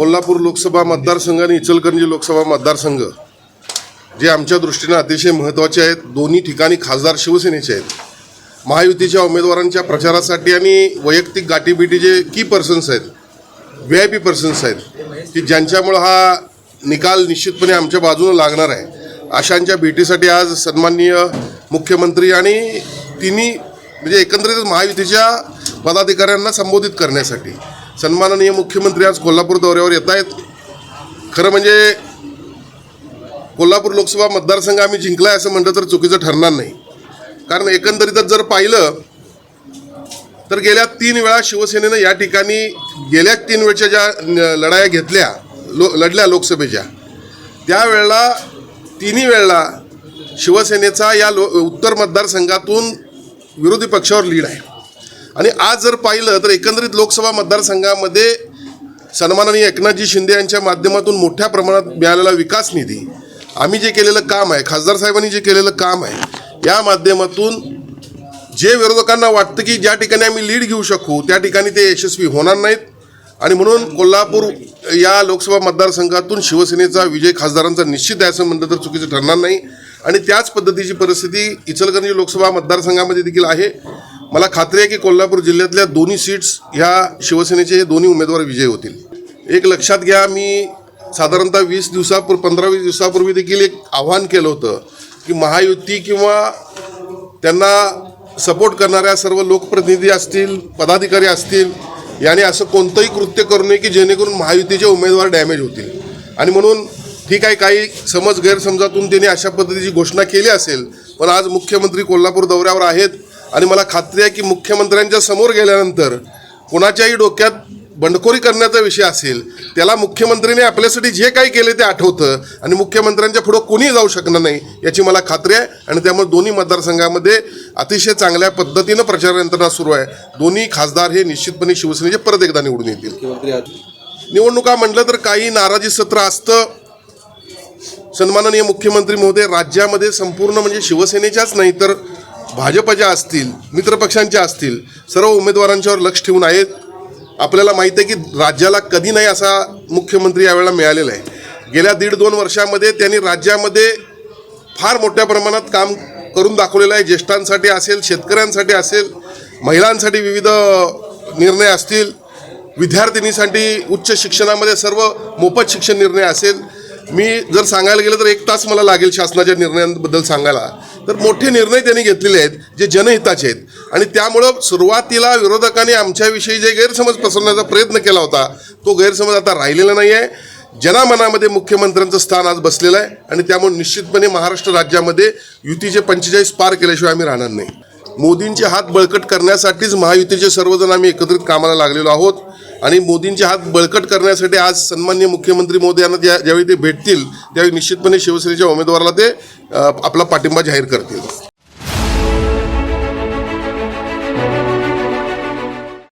कोल्हापूर लोकसभा मतदारसंघ आणि इचलकरंजी लोकसभा मतदारसंघ जे आमच्या दृष्टीनं अतिशय महत्त्वाचे आहेत दोन्ही ठिकाणी खासदार शिवसेनेचे आहेत. महायुतीच्या उमेदवारांच्या प्रचारासाठी आणि वैयक्तिक गाठीबिटी जे की पर्सन्स आहेत व्ही आय पी पर्सन्स आहेत की ज्यांच्यामुळं हा निकाल निश्चितपणे आमच्या बाजूनं लागणार आहे. अशांच्या भेटीसाठी आज सन्माननीय मुख्यमंत्री आणि तिन्ही म्हणजे एकंदरीत महायुतीच्या पदाधिकाऱ्यांना संबोधित करण्यासाठी सन्माननीय मुख्यमंत्री आज कोल्हापूर दौऱ्यावर येत आहेत. खरं म्हणजे कोल्हापूर लोकसभा मतदारसंघ आम्ही जिंकलाय असं म्हटलं तर चुकीचं ठरणार नाही. कारण एकंदरीतच जर पाहिलं तर गेल्या तीन वेळा शिवसेनेनं या ठिकाणी गेल्या तीन वेळच्या ज्या न- लढाया घेतल्या लो लढल्या लोकसभेच्या त्यावेळेला तिन्ही वेळेला शिवसेनेचा या लो उत्तर मतदारसंघातून विरोधी पक्षावर लीड आहे. आणि आज जर पाहिलं तर एकंदरीत लोकसभा मतदारसंघामध्ये सन्माननीय एकनाथजी शिंदे यांच्या माध्यमातून मोठ्या प्रमाणात मिळालेला विकास निधी आम्ही जे केलेलं काम आहे खासदार साहेबांनी जे केलेलं काम आहे या माध्यमातून जे विरोधकांना वाटतं की ज्या ठिकाणी आम्ही लीड घेऊ शकू त्या ठिकाणी ते यशस्वी होणार नाहीत. आणि म्हणून कोल्हापूर या लोकसभा मतदारसंघातून शिवसेनेचा विजय खासदारांचा निश्चित आहे असं म्हणलं तर चुकीचं ठरणार नाही. आणि त्याच पद्धतीची परिस्थिती इचलकरंजी लोकसभा मतदारसंघामध्ये देखील आहे. मला खात्री आहे की कोल्हापूर जिल्ह्यातल्या दोन्ही सीट्स ह्या शिवसेनेचे हे दोन्ही उमेदवार विजयी होतील. एक लक्षात घ्या मी साधारणतः वीस दिवसापूर्वी पंधरा वीस दिवसापूर्वी देखील एक आव्हान केलं होतं की महायुती किंवा त्यांना सपोर्ट करणाऱ्या सर्व लोकप्रतिनिधी असतील पदाधिकारी असतील याने असं कोणतंही कृत्य करू नये की जेणेकरून महायुतीचे उमेदवार डॅमेज होतील. आणि म्हणून ठीक आहे काही समज गैरसमजातून त्यांनी अशा पद्धतीची घोषणा केली असेल पण आज मुख्यमंत्री कोल्हापूर दौऱ्यावर आहेत. आणि मला खात्री आहे की मुख्यमंत्र्यांच्या समोर गेल्यानंतर कोणाच्याही डोक्यात बंडखोरी करण्याचा विषय असेल त्याला मुख्यमंत्र्यांनी आपल्यासाठी जे काही केले ते आठवतं आणि मुख्यमंत्र्यांच्या पुढं कोणीही जाऊ शकणार नाही याची मला खात्री आहे. आणि त्यामुळे दोन्ही मतदारसंघामध्ये अतिशय चांगल्या पद्धतीनं प्रचार यंत्रणा सुरू आहे. दोन्ही खासदार हे निश्चितपणे शिवसेनेचे परत एकदा निवडून येतील. निवडणुका म्हटलं तर काही नाराजी सत्र असतं. सन्माननीय मुख्यमंत्री महोदय राज्यामध्ये संपूर्ण म्हणजे शिवसेनेच्याच नाही तर भाजपच्या असतील मित्रपक्षांच्या असतील सर्व उमेदवारांच्यावर लक्ष ठेवून आहेत. आपल्याला माहीत आहे की राज्याला कधी नाही असा मुख्यमंत्री यावेळेला मिळालेला आहे. गेल्या दीड दोन वर्षामध्ये त्यांनी राज्यामध्ये फार मोठ्या प्रमाणात काम करून दाखवलेलं आहे. ज्येष्ठांसाठी असेल शेतकऱ्यांसाठी असेल महिलांसाठी विविध निर्णय असतील विद्यार्थिनीसाठी उच्च शिक्षणामध्ये सर्व मोफत शिक्षण निर्णय असेल. मी जर सांगायला गेलं तर एक तास मला लागेल शासनाच्या निर्णयांबद्दल सांगायला. तर मोठे निर्णय त्यांनी घेतलेले आहेत जे जनहिताचे आहेत. आणि त्यामुळं सुरुवातीला विरोधकांनी आमच्याविषयी जे गैरसमज पसरवण्याचा प्रयत्न केला होता तो गैरसमज आता राहिलेला नाही आहे जनामनामध्ये मुख्यमंत्र्यांचं स्थान आज बसलेलं आहे आणि त्यामुळे निश्चितपणे महाराष्ट्र राज्यामध्ये युतीचे पंचेचाळीस पार केल्याशिवाय आम्ही राहणार नाही. मोदींचे हात बळकट करण्यासाठीच महायुतीचे सर्वजण आम्ही एकत्रित कामाला लागलेलो आहोत. आणि मोदींचे हात बळकट करण्यासाठी आज सन्मान्य मुख्यमंत्री मोदी यांना ज्या ज्यावेळी ते भेटतील त्यावेळी निश्चितपणे शिवसेनेच्या उमेदवाराला ते आपला पाठिंबा जाहीर करतील.